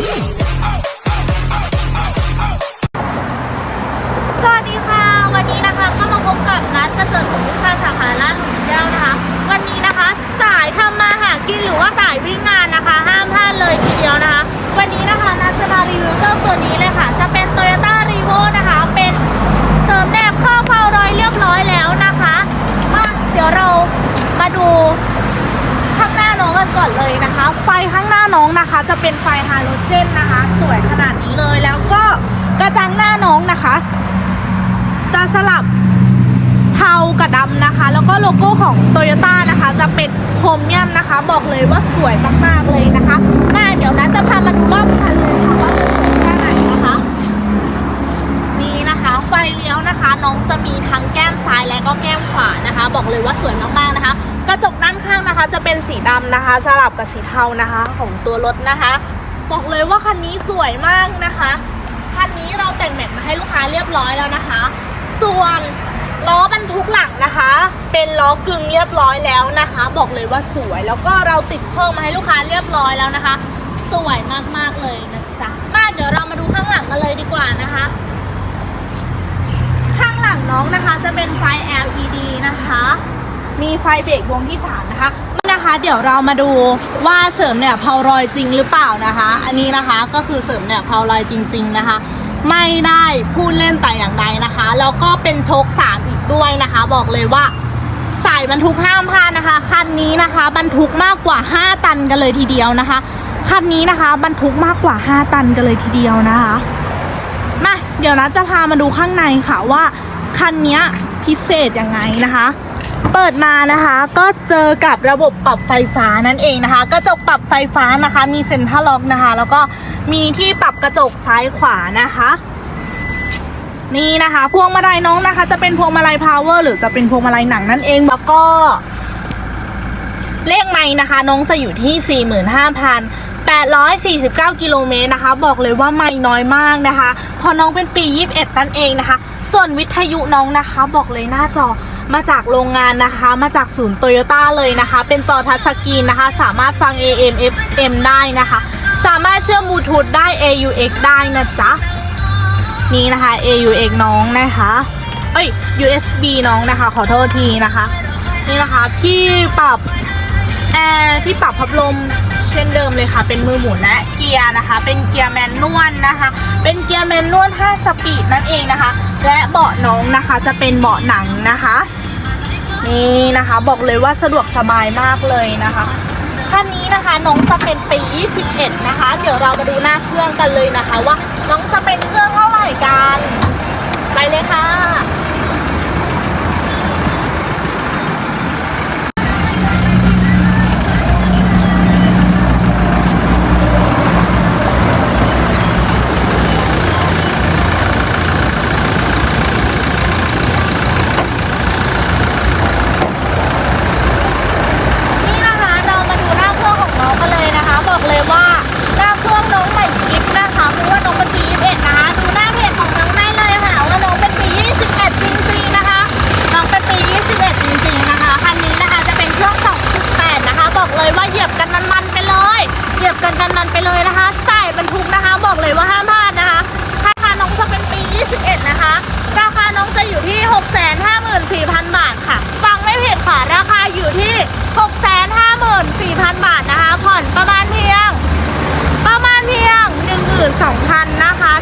Yeah. ก่อนเลยนะคะ ไฟข้างหน้าน้องนะคะ จะเป็นไฟฮาโลเจนนะคะ สวยขนาดนี้เลยแล้วก็กระจังหน้าน้องนะคะ จะสลับเทากับดำนะคะ แล้วก็โลโก้ของโตโยต้านะคะ จะเป็นโครเมียมนะคะ บอกเลยว่าสวยมากๆเลยนะคะน้าเดี๋ยวนะจะพามาดูรอบคัน ดำนะคะ สลับกับสีเทานะคะของตัวรถนะคะ บอกเลยว่าคันนี้สวยมากนะคะ คันนี้เราแต่งแม็กมาให้ลูกค้าเรียบร้อยแล้วนะคะ ส่วนล้อบรรทุกหลังนะคะ เป็นล้อกึ่งเรียบร้อยแล้วนะคะ บอกเลยว่าสวยแล้วก็เราติดเครื่องมาให้ลูกค้าเรียบร้อยแล้วนะคะ สวยมากๆเลยนะจ๊ะมาเดี๋ยวเรามาดูข้างหลังกันเลยดีกว่านะคะ ข้างหลังน้องนะคะจะเป็นไฟ LED นะคะ มีไฟเบรกดวงที่3นะคะนี่นะคะ เดี๋ยวเรามาดูว่าเสริมเนี่ยเพารอยจริงหรือเปล่านะคะ อันนี้นะคะก็คือเสริมเนี่ยเพารอยจริง ๆนะคะ ไม่ได้พูดเล่นแต่อย่างใดนะคะ แล้วก็เป็นโชค3อีกด้วยนะคะ บอกเลยว่าสายบรรทุกห้ามพลาดนะคะคันนี้นะคะบรรทุกมากกว่า 5 ตันกันเลยทีเดียวนะคะคันนี้นะคะบรรทุกมากกว่า 5 ตันกันเลยทีเดียวนะคะมาเดี๋ยวนะจะพามาดูข้างในค่ะว่าคันนี้พิเศษยังไงนะคะ เปิดมานะคะก็เจอกับระบบปรับไฟฟ้านั่นเองนะคะกระจกปรับไฟฟ้านะคะมีเซ็นทรัลล็อกนะคะ แล้วก็มีที่ปรับกระจกซ้ายขวานะคะ นี่นะคะพวงมาลัยน้องนะคะ จะเป็นพวงมาลัยพาวเวอร์หรือจะเป็นพวงมาลัยหนังนั่นเองแล้วก็ เลขไม้นะคะน้องจะอยู่ที่ 45,849 กิโลเมตรนะคะ บอกเลยว่าไม่น้อยมากนะคะ พอน้องเป็นปี 21 นั่นเองนะคะ ส่วนวิทยุน้องนะคะ บอกเลยหน้าจอ มาจากโรงงานนะคะ มาจากศูนย์โตโยต้าเลยนะคะ เป็นจอทัชสกรีนนะคะ สามารถฟัง AM FM ได้นะคะ สามารถเชื่อมบลูทูธได้ AUX ได้นะจ๊ะ นี่นะคะ AUX น้องนะคะ เอ้ย USB น้องนะคะ ขอโทษทีนะคะ นี่นะคะที่ปรับแอร์ที่ปรับพัดลมเช่นเดิมเลยค่ะ เป็นมือหมุนและเกียร์นะคะ เป็นเกียร์แมนนวลนะคะ เป็นเกียร์แมนนวล5สปีดนั่นเองนะคะ และเบาะน้องนะคะจะเป็นเบาะหนังนะคะ นี่นะคะ บอกเลยว่าสะดวกสบายมากเลยนะคะคันนี้นะคะน้องจะเป็นปี 21 นะคะ เดี๋ยวเรามาดูหน้าเครื่องกันเลยนะคะ ว่าน้องจะเป็นเครื่องเท่าไหร่กัน ไปเลยค่ะ นี่นะคะเรามาดูหน้าเครื่องของน้องกันเลยนะคะ บอกเลยว่าหน้าเครื่องน้องใหม่กิ๊บนะคะเพราะว่าน้องเป็นปี21นะคะ ดูหน้าเพจของน้องได้เลยค่ะว่าน้องเป็นปี 21 จริงๆนะคะ น้องเป็นปี 21 จริงๆนะคะคันนี้นะคะจะเป็นเครื่อง 2.8 นะคะ บอกเลยว่าเหยียบกันมันๆไปเลย เหยียบกันมันๆไปเลยนะคะใส่บรรทุกนะคะ บอกเลยว่าห้ามพลาดนะคะราคาน้องจะเป็นปี 21 นะคะ ราคาน้องจะอยู่ที่ 654,000บาทค่ะ ฟังไม่ผิดค่ะ ราคาอยู่ที่654,000บาทนะคะ ผ่อนประมาณเพียง ประมาณเพียง12,000นสองพันนะคะ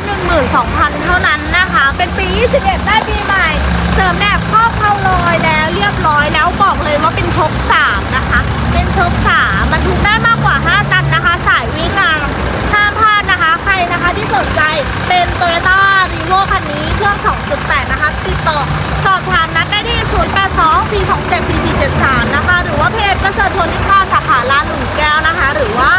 12,000เท่านั้นนะคะ เป็นปี21ได้ปีใหม่ เสริมแนบครอบเข้าลอยแล้วเรียบร้อยแล้วบอกเลยว่าเป็นชก3นะคะ เป็นชก3มันทุกได้มากกว่า5ตันนะคะ สายวิ่งงานห้ามพลาดนะคะ ใครนะคะที่สนใจเป็น Toyota r e v o คันนี้เครื่อง 2.8 นะคะ ติดต่อ อบถามนัดได้ที่ 0824274473 นะคะ หรือว่าเพจประเสริฐพลนิพาสาขาลาดหลุมแก้วนะคะ หรือว่า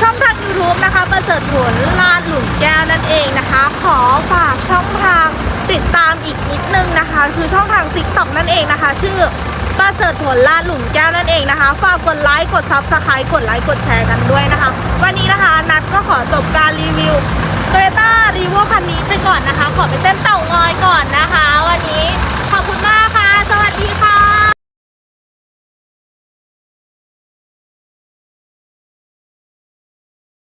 ช่องทาง YouTube นะคะประเสริฐผลลาดหลุมแก้วนั่นเองนะคะ ขอฝากช่องทางติดตามอีกนิดนึงนะคะ คือช่องทาง TikTok นั่นเองนะคะ ชื่อประเสริฐผลลาดหลุมแก้วนั่นเองนะคะ ฝากกดไลค์ กดซับสไครต์กดไลค์ กดแชร์กันด้วยนะคะ วันนี้นะคะ นัดก็ขอจบการรีวิว Toyota r e v o คันนี้ไปก่อนนะคะ ขอไปเต้นเต่างอยก่อนนะคะ